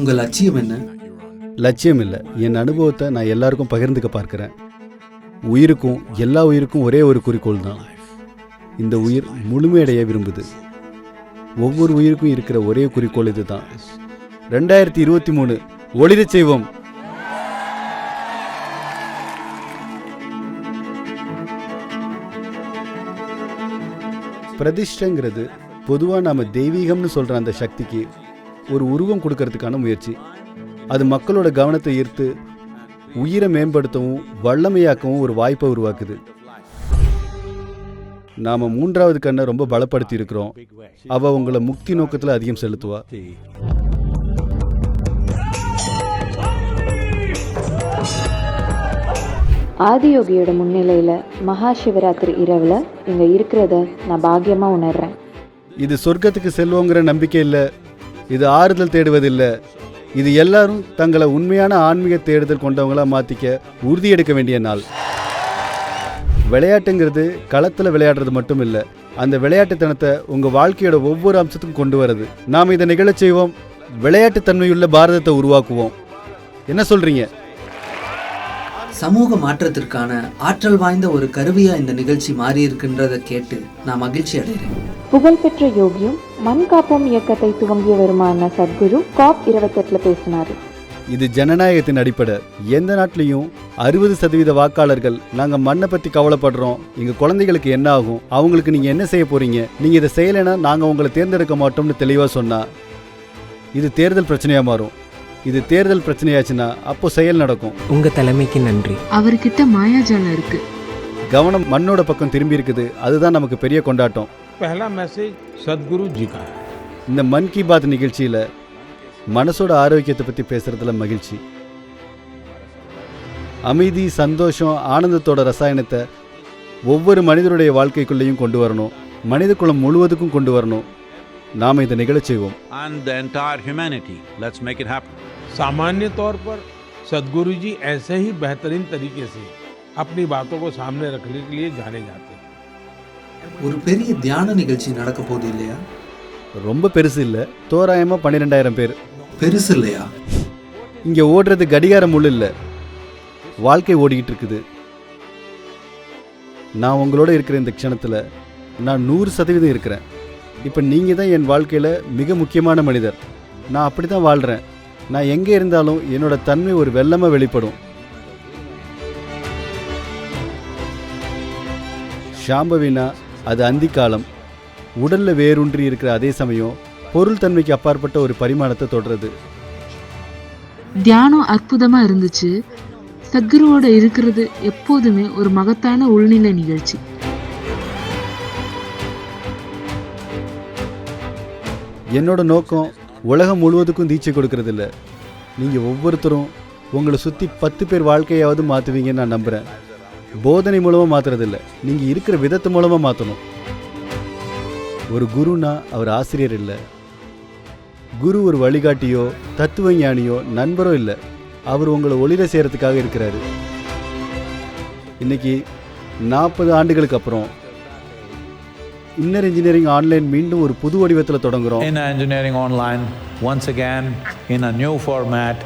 உங்கள் லட்சியம் என்ன? லட்சியம் இல்லை என் அனுபவத்தை நான் எல்லாருக்கும் பகிர்ந்துக்க பார்க்குறேன். உயிருக்கும் எல்லா உயிருக்கும் ஒரே ஒரு குறிக்கோள் தான் இந்த உயிர் முழுமையடைய விரும்புது. ஒவ்வொரு உயிருக்கும் இருக்கிற ஒரே குறிக்கோள் இதுதான். ரெண்டாயிரத்தி இருபத்தி மூணு ஒளிரச் செய்வோம். பிரதிஷ்டங்கிறது பொதுவாக நாம் தெய்வீகம்னு சொல்கிற அந்த சக்திக்கு ஒரு உருவம் கொடுக்கறதுக்கான முயற்சி. அது மக்களோட கவனத்தை ஈர்த்து உயிரை மேம்படுத்தவும் வல்லமையாக்கவும் ஒரு வாய்ப்பை உருவாக்குது. நாம மூன்றாவது கண்ணை ரொம்ப பலப்படுத்தி இருக்கிறோம் அவ உங்களை முக்தி நோக்கத்தில் அதிகம் செலுத்துவா. ஆதியோகியோட முன்னிலையில் மகா சிவராத்திரி இரவில் இங்கே இருக்கிறத நான் பாக்கியமாக உணர்றேன். இது சொர்க்கத்துக்கு செல்வோங்கிற நம்பிக்கை இல்லை. இது ஆறுதல் தேடுவதில்லை. இது எல்லாரும் தங்களை உண்மையான ஆன்மீக தேடுதல் கொண்டவங்களா மாத்திக்க உறுதி எடுக்க வேண்டிய நாள். விளையாட்டுங்கிறது களத்தில் விளையாடுறது மட்டும் இல்லை அந்த விளையாட்டுத்தனத்தை உங்கள் வாழ்க்கையோட ஒவ்வொரு அம்சத்துக்கும் கொண்டு வரது நாம் இதை நிகழச் செய்வோம். விளையாட்டுத்தன்மையுள்ள பாரதத்தை உருவாக்குவோம். என்ன சொல்றீங்க? சமூக மாற்றத்திற்கான ஆற்றல் வாய்ந்த ஒரு கருவியா இந்த நிகழ்ச்சி மாறி இருக்கின்றதை கேட்டு நான் மகிழ்ச்சி அடைகிறேன். புகழ்பெற்ற யோகியும் மண் காப்போம் இயக்கத்தை துவங்கியவருமான சத்குரு காப் இருபத்தெட்டில் பேசினார். இது ஜனநாயகத்தின் அடிப்படை. எந்த நாட்டிலையும் அறுபது சதவீத வாக்காளர்கள் நாங்க மண்ணை பத்தி கவலைப்படுறோம். எங்க குழந்தைகளுக்கு என்ன ஆகும்? அவங்களுக்கு நீங்க என்ன செய்ய போறீங்க? நீங்க இதை செய்யலைன்னா நாங்க உங்களை தேர்ந்தெடுக்க மாட்டோம்னு தெளிவா சொன்னா. இது தேர்தல் பிரச்சனையா மாறும். இது தேர்தல் பிரச்சனையாச்சுன்னா அப்போ செயல் நடக்கும் உங்க தலைமைக்கு நன்றி அவர்கிட்ட மாயாஜாலம் இருக்கு கவனம் மண்ணோட பக்கம் திரும்பி இருக்குது அதுதான் நமக்கு பெரிய கொண்டாட்டம் पहला मैसेज सदगुरु जी का है இந்த மன் கி பாத் நிகழ்ச்சியில மனசோட ஆரோக்கியத்தை பத்தி பேசுறதுல மகிழ்ச்சி அமைதி சந்தோஷம் ஆனந்தத்தோட ரசாயனத்தை ஒவ்வொரு மனிதருடைய வாழ்க்கைக்குள்ளேயும் கொண்டு வரணும் மனித குலம் முழுவதுக்கும் கொண்டு வரணும் நாம் இதை நிகழச் செய்வோம் and the entire humanity. Let's make it happen. सामान्य तौर पर सदगुरु जी ऐसे ही बेहतरीन तरीके से अपनी बातों को सामने रखने के लिए जाने जाते हैं ஒரு பெரிய தியான நிகழ்ச்சி நடக்க போகுது இல்லையா ரொம்ப பெருசு இல்லை தோராயமாக பன்னிரெண்டாயிரம் பேர் பெருசு இல்லையா இங்கே ஓடுறது கடிகார முள் இல்லை வாழ்க்கை ஓடிக்கிட்டு இருக்குது நான் உங்களோட இருக்கிற இந்த க்ஷணத்தில் நான் நூறு சதவீதம் இருக்கிறேன் இப்போ நீங்கள் தான் என் வாழ்க்கையில் மிக முக்கியமான மனிதர் நான் அப்படி தான் வாழ்கிறேன் நான் எங்கே இருந்தாலும் என்னோட தன்மை ஒரு வெள்ளமாக வெளிப்படும். ஷாம்பவினா அது அந்திக்காலம். உடலில் வேரூன்றி இருக்கிற அதே சமயம் பொருள் தன்மைக்கு அப்பாற்பட்ட ஒரு பரிமாணத்தை தொடருது தியானம் அற்புதமா இருந்துச்சு. சத்குருவோட இருக்கிறது எப்போதுமே ஒரு மகத்தான உள்நிலை நிகழ்ச்சி. என்னோட நோக்கம் உலகம் முழுவதுக்கும் தீட்சை கொடுக்கறதில்ல. நீங்கள் ஒவ்வொருத்தரும் உங்களை சுற்றி பத்து பேர் வாழ்க்கையாவது மாற்றுவீங்கன்னு நான் நம்புகிறேன் போதனை மூலமாக மாற்றுறதில்ல நீங்கள் இருக்கிற விதத்து மூலமாக மாற்றணும் ஒரு குருனா அவர் ஆசிரியர் இல்லை. குரு ஒரு வழிகாட்டியோ தத்துவ ஞானியோ நண்பரோ இல்லை. அவர் உங்களை ஒளிர செய்கிறதுக்காக இருக்கிறாரு. இன்னைக்கு நாற்பது ஆண்டுகளுக்கு அப்புறம் இன்னர் இன்ஜினியரிங் ஆன்லைன் மீண்டும் ஒரு புது வடிவத்தில் தொடங்குறோம் In engineering online, once again, in a new format,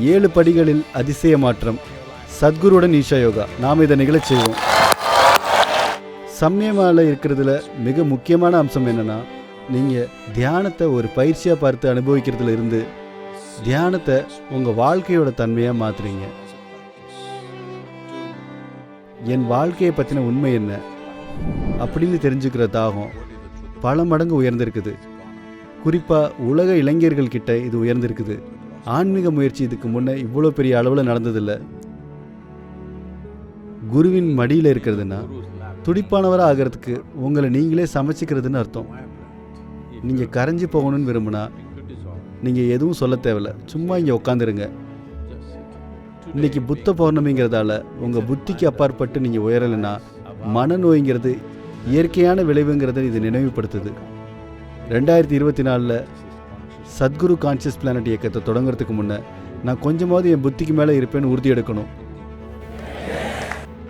ஏழு படிகளில் அதிசய மாற்றம். சத்குருவுடன் ஈஷா யோகா. நாம் இதை நிகழச் செய்வோம். சமயமால இருக்கிறதுல மிக முக்கியமான அம்சம் என்னன்னா நீங்கள் தியானத்தை ஒரு பயிற்சியாக பார்த்து அனுபவிக்கிறதுல இருந்து தியானத்தை உங்கள் வாழ்க்கையோட தன்மையாக மாற்றுறீங்க என் வாழ்க்கையை பற்றின உண்மை என்ன? அப்படின்னு தெரிஞ்சுக்கிற தாகம் பல மடங்கு உயர்ந்திருக்குது. குறிப்பாக உலக இளைஞர்கள் கிட்ட இது உயர்ந்திருக்குது. ஆன்மீக முயற்சி இதுக்கு முன்னே இவ்வளோ பெரிய அளவில் நடந்ததில்லை. குருவின் மடியில் இருக்கிறதுனா துடிப்பானவராக ஆகிறதுக்கு உங்களை நீங்களே சமைச்சிக்கிறதுன்னு அர்த்தம். நீங்கள் கரைஞ்சி போகணும்னு விரும்புனா நீங்கள் எதுவும் சொல்ல தேவையில்ல. சும்மா இங்கே உட்காந்துருங்க இன்னைக்கு புத்த பௌர்ணமிங்கிறதால உங்கள் புத்திக்கு அப்பாற்பட்டு நீங்கள் உயரலைன்னா மனநோய்ங்கிறது இயற்கையான விளைவுங்கிறத இது நினைவுபடுத்துது. ரெண்டாயிரத்தி இருபத்தி நாலில் சத்குரு கான்சியஸ் பிளானட் இயக்கத்தை தொடங்குறதுக்கு முன்னே நான் கொஞ்சமாவது என் புத்திக்கு மேலே இருப்பேன்னு உறுதி எடுக்கணும்.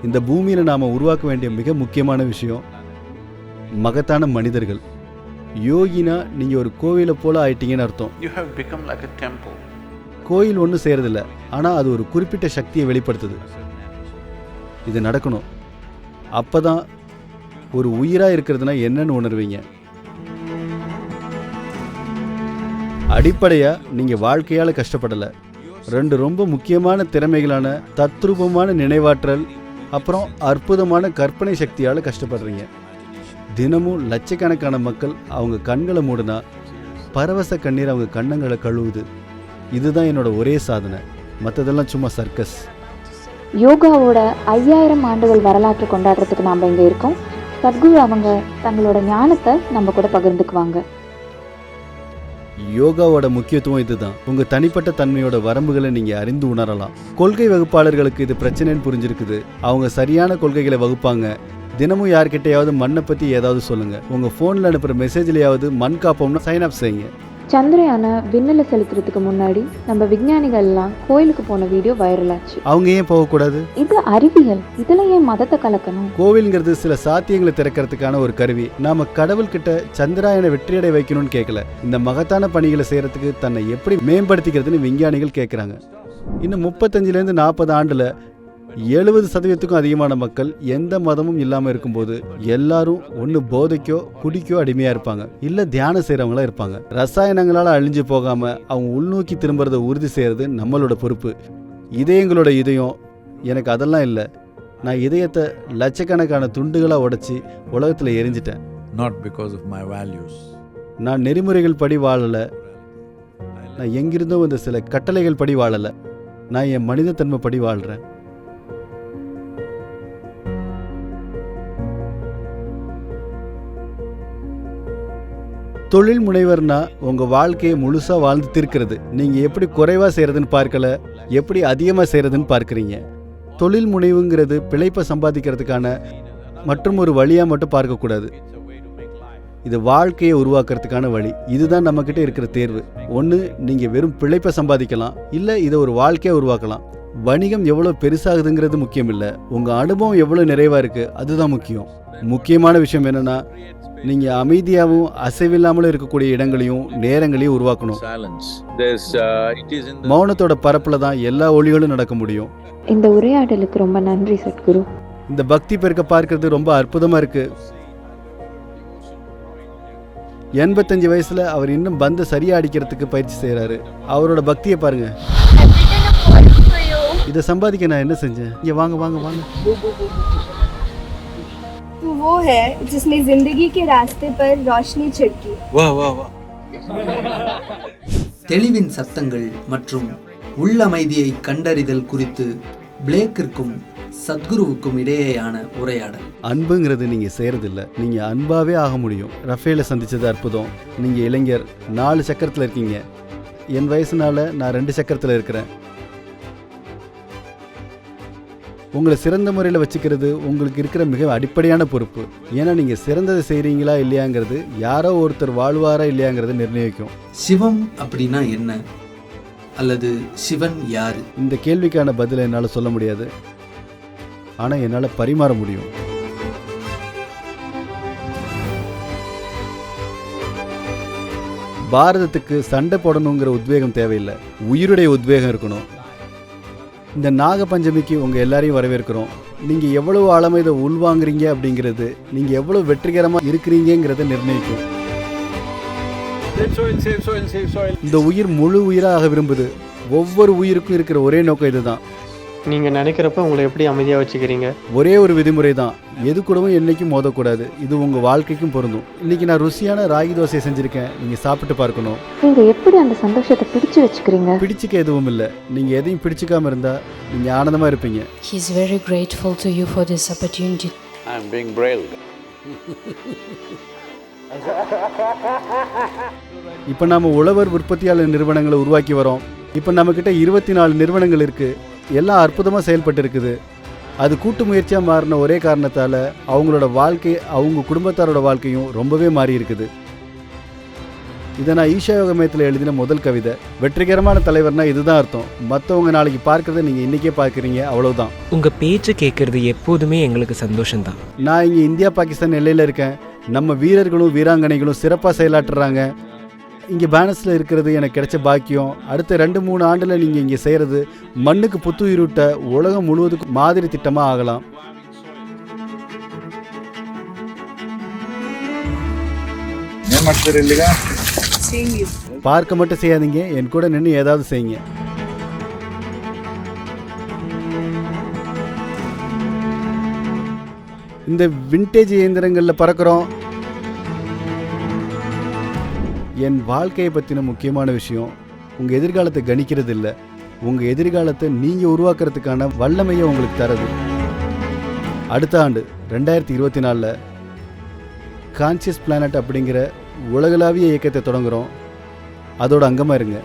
இந்த பூமியில் நாம் உருவாக்க வேண்டிய மிக முக்கியமான விஷயம் மகத்தான மனிதர்கள். யோகினா நீங்கள் ஒரு கோவிலை போல ஆயிட்டீங்கன்னு அர்த்தம். கோயில் ஒன்றும் செய்கிறதில்ல ஆனால் அது ஒரு குறிப்பிட்ட சக்தியை வெளிப்படுத்துது. இது நடக்கணும். அப்போ தான் ஒரு உயிராக இருக்கிறதுனா என்னன்னு உணர்வீங்க. அடிப்படையாக நீங்கள் வாழ்க்கையால் கஷ்டப்படலை. ரெண்டு ரொம்ப முக்கியமான திறமைகளான தத்ரூபமான நினைவாற்றல் அப்புறம் அற்புதமான கற்பனை சக்தியால் கஷ்டப்படுறீங்க. தினமும் லட்சக்கணக்கான மக்கள் அவங்க கண்களை மூடினா பரவச கண்ணீர் அவங்க கண்ணங்களை கழுவுது. இதுதான் என்னோட ஒரே சாதனை. மற்றதெல்லாம் சும்மா சர்க்கஸ் யோகாவோட ஐயாயிரம் ஆண்டுகள் வரலாற்று கொண்டாடுறதுக்கு நாம் இங்கே இருக்கோம். சத்குரு அவங்க தங்களோட ஞானத்தை நம்ம கூட பகிர்ந்துக்குவாங்க. யோகாவோட முக்கியத்துவம் இதுதான். உங்க தனிப்பட்ட தன்மையோட வரம்புகளை நீங்க அறிந்து உணரலாம். கொள்கை வகுப்பாளர்களுக்கு இது பிரச்சனைன்னு புரிஞ்சிருக்குது. அவங்க சரியான கொள்கைகளை வகுப்பாங்க. தினமும் யார்கிட்டயாவது மண்ணை பத்தி ஏதாவது சொல்லுங்க. உங்க போன்ல அனுப்புற மெசேஜ்லயாவது மண் காப்போம்னு சைன் அப் செய்யுங்க. சந்திரயானை விண்ணில் செலுத்துறதுக்கு முன்னாடி நம்ம விஞ்ஞானிகள் எல்லாம் கோயிலுக்கு போன வீடியோ வைரல் ஆச்சு அவங்க ஏன் போகக்கூடாது? இது அறிவியல். இதுல ஏன் மதத்தை கலக்கணும்? கோவில்ங்கிறது சில சாத்தியங்களை திறக்கிறதுக்கான ஒரு கருவி. நாம கடவுள்கிட்ட சந்திராயனை வெற்றியடை வைக்கணும்னு கேட்கல இந்த மகத்தான பணிகளை செய்யறதுக்கு தன்னை எப்படி மேம்படுத்திக்கிறதுன்னு விஞ்ஞானிகள் கேட்குறாங்க இன்னும் முப்பத்தஞ்சுலேருந்து நாற்பது ஆண்டுல எழுபது சதவீதத்துக்கும் அதிகமான மக்கள் எந்த மதமும் இல்லாமல் இருக்கும்போது எல்லாரும் ஒன்று போதைக்கோ குடிக்கோ அடிமையாக இருப்பாங்க. இல்லை தியானம் செய்கிறவங்களா இருப்பாங்க. ரசாயனங்களால் அழிஞ்சு போகாமல் அவங்க உள்நோக்கி திரும்புறதை உறுதி செய்கிறது நம்மளோட பொறுப்பு. இதயங்களோட இதயம். எனக்கு அதெல்லாம் இல்லை. நான் இதயத்தை லட்சக்கணக்கான துண்டுகளாக உடைச்சி உலகத்தில் எரிஞ்சிட்டேன். Not because of my values. நான் நெறிமுறைகள் படி வாழலை. நான் எங்கிருந்தோ வந்த சில கட்டளைகள் படி வாழலை. நான் என் மனிதத்தன்மை படி வாழ்கிறேன் தொழில் முனைவர்னா உங்கள் வாழ்க்கையை முழுசாக வாழ்ந்து தீர்க்கிறது. நீங்கள் எப்படி குறைவாக செய்கிறதுன்னு பார்க்கல எப்படி அதிகமாக செய்கிறதுன்னு பார்க்குறீங்க. தொழில் முனைவுங்கிறது பிழைப்பை சம்பாதிக்கிறதுக்கான மற்றும் ஒரு வழியாக மட்டும் பார்க்கக்கூடாது இது வாழ்க்கையை உருவாக்குறதுக்கான வழி. இதுதான் நம்மக்கிட்ட இருக்கிற தேர்வு. ஒன்று நீங்கள் வெறும் பிழைப்பை சம்பாதிக்கலாம். இல்லை இதை ஒரு வாழ்க்கையை உருவாக்கலாம். வணிகம் எவ்வளோ பெருசாகுதுங்கிறது முக்கியம் இல்லை உங்கள் அனுபவம் எவ்வளோ நிறைவாக இருக்குது அதுதான் முக்கியம். முக்கியமான விஷயம் என்னென்னா நீங்கள் அமைதியாகவும் அசைவில்லாமலும் இருக்கக்கூடிய இடங்களையும் நேரங்களையும் உருவாக்கணும். Silence. There's, uh, it is in the மௌனத்தோட பரப்பில் தான் எல்லா ஒளிகளும் நடக்க முடியும். இந்த உரையாடலுக்கு ரொம்ப நன்றி சத்குரு. இந்த பக்தி பெருக்க பார்க்கறது ரொம்ப அற்புதமாக இருக்கு. எண்பத்தஞ்சு வயசுல அவர் இன்னும் பந்த சரியா அடிக்கிறதுக்கு பயிற்சி செய்றாரு. அவரோட பக்தியை பாருங்க. இதை சம்பாதிக்க நான் என்ன செஞ்சேன்? இங்க வாங்க வாங்க வாங்க. तो वो है जिसने जिंदगी के रास्ते पर रोशनी छिड़की Wow, wow, wow. தெளிவின் சத்தங்கள் மற்றும் உள்ளமைதியை கண்டறிதல் குறித்து பிளேக்கிற்கும் சத்குருவுக்கும் இடையேயான உரையாடல் அன்புங்கிறது நீங்க செய்யறதில்ல நீங்க அன்பாவே ஆக முடியும் ரஃபேல சந்திச்சது அற்புதம் நீங்க இளைஞர் நாலு சக்கரத்துல இருக்கீங்க என் வயசுனால நான் ரெண்டு சக்கரத்துல இருக்கிறேன் உங்களை சிறந்த முறையில் வச்சுக்கிறது உங்களுக்கு இருக்கிற மிக அடிப்படையான பொறுப்பு. ஏன்னா நீங்கள் சிறந்ததை செய்கிறீங்களா இல்லையாங்கிறது யாரோ ஒருத்தர் வாழ்வாரா இல்லையாங்கிறத நிர்ணயிக்கும். சிவம் அப்படின்னா என்ன? அல்லது சிவன் யாரு? இந்த கேள்விக்கான பதிலை என்னால் சொல்ல முடியாது. ஆனால் என்னால் பரிமாற முடியும். பாரதத்துக்கு சண்டை போடணுங்கிற உத்வேகம் தேவையில்லை. உயிருடைய உத்வேகம் இருக்கணும். இந்த நாகபஞ்சமிக்கு உங்கள் எல்லாரையும் வரவேற்கிறோம். நீங்கள் எவ்வளவு ஆழமாக இதை உள்வாங்குறீங்க அப்படிங்கிறது நீங்கள் எவ்வளவு வெற்றிகரமாக இருக்கிறீங்கிறத நிர்ணயிக்கும். இந்த உயிர் முழு உயிராக விரும்புது. ஒவ்வொரு உயிருக்கும் இருக்கிற ஒரே நோக்கம் இதுதான். நீங்கள் நினைக்கிறப்ப உங்களை எப்படி அமைதியாக வச்சுக்கிறீங்க? ஒரே ஒரு விதிமுறை தான் எது கூடவும் என்னைக்கும் மோதக்கூடாது. இது உங்கள் வாழ்க்கைக்கும் பொருந்தும். இன்னைக்கு நான் ருசியான ராகி தோசை செஞ்சுருக்கேன். நீங்கள் சாப்பிட்டு பார்க்கணும். நீங்க எப்படி அந்த சந்தோஷத்தை பிடிச்சு வச்சுக்கிறீங்க? பிடிச்சிக்க எதுவும் இல்லை. நீங்கள் எதையும் பிடிச்சிக்காம இருந்தால் நீங்கள் ஆனந்தமாக இருப்பீங்க. He's very grateful to you for this opportunity. I'm being brailled. இப்போ நாம உழவர் உற்பத்தியாளர் நிறுவனங்களை உருவாக்கி வரோம். இப்போ நம்மக்கிட்ட இருபத்தி நாலு நிறுவனங்கள் இருக்குது எல்லாம் அற்புதமாக செயல்பட்டு இருக்குது அது கூட்டு முயற்சியாக மாறின ஒரே காரணத்தால் அவங்களோட வாழ்க்கை அவங்க குடும்பத்தாரோட வாழ்க்கையும் ரொம்பவே மாறி இருக்குது இதை நான் ஈஷா யோக மையத்தில் எழுதின முதல் கவிதை. வெற்றிகரமான தலைவர்னா இதுதான் அர்த்தம். மற்றவங்க நாளைக்கு பார்க்கறத நீங்கள் இன்றைக்கே பார்க்குறீங்க அவ்வளவுதான். உங்க பேச்சு கேட்கறது எப்போதுமே எங்களுக்கு சந்தோஷம்தான். நான் இங்கே இந்தியா பாகிஸ்தான் எல்லையில் இருக்கேன். நம்ம வீரர்களும் வீராங்கனைகளும் சிறப்பாக செயலாற்றுறாங்க. இங்கே பேனஸில் இருக்கிறது எனக்கு கிடைச்ச பாக்கியம். அடுத்த ரெண்டு மூணு ஆண்டில் நீங்கள் இங்கே செய்கிறது மண்ணுக்கு புத்துயிரூட்ட உலகம் முழுவதுக்கும் மாதிரி திட்டமாக ஆகலாம். பார்க்க மட்டும் செய்யாதீங்க என் கூட நின்று ஏதாவது செய்யுங்க. இந்த விண்டேஜ் இயந்திரங்களில் பறக்கிறோம். என் வாழ்க்கையை பற்றின முக்கியமான விஷயம் உங்கள் எதிர்காலத்தை கணிக்கிறது இல்லை உங்கள் எதிர்காலத்தை நீங்கள் உருவாக்குறதுக்கான வல்லமையை உங்களுக்கு தரது. அடுத்த ஆண்டு ரெண்டாயிரத்தி இருபத்தி நாலில் கான்சியஸ் பிளானட் அப்படிங்கிற உலகளாவிய இயக்கத்தை தொடங்குகிறோம் அதோட அங்கமாக இருங்க.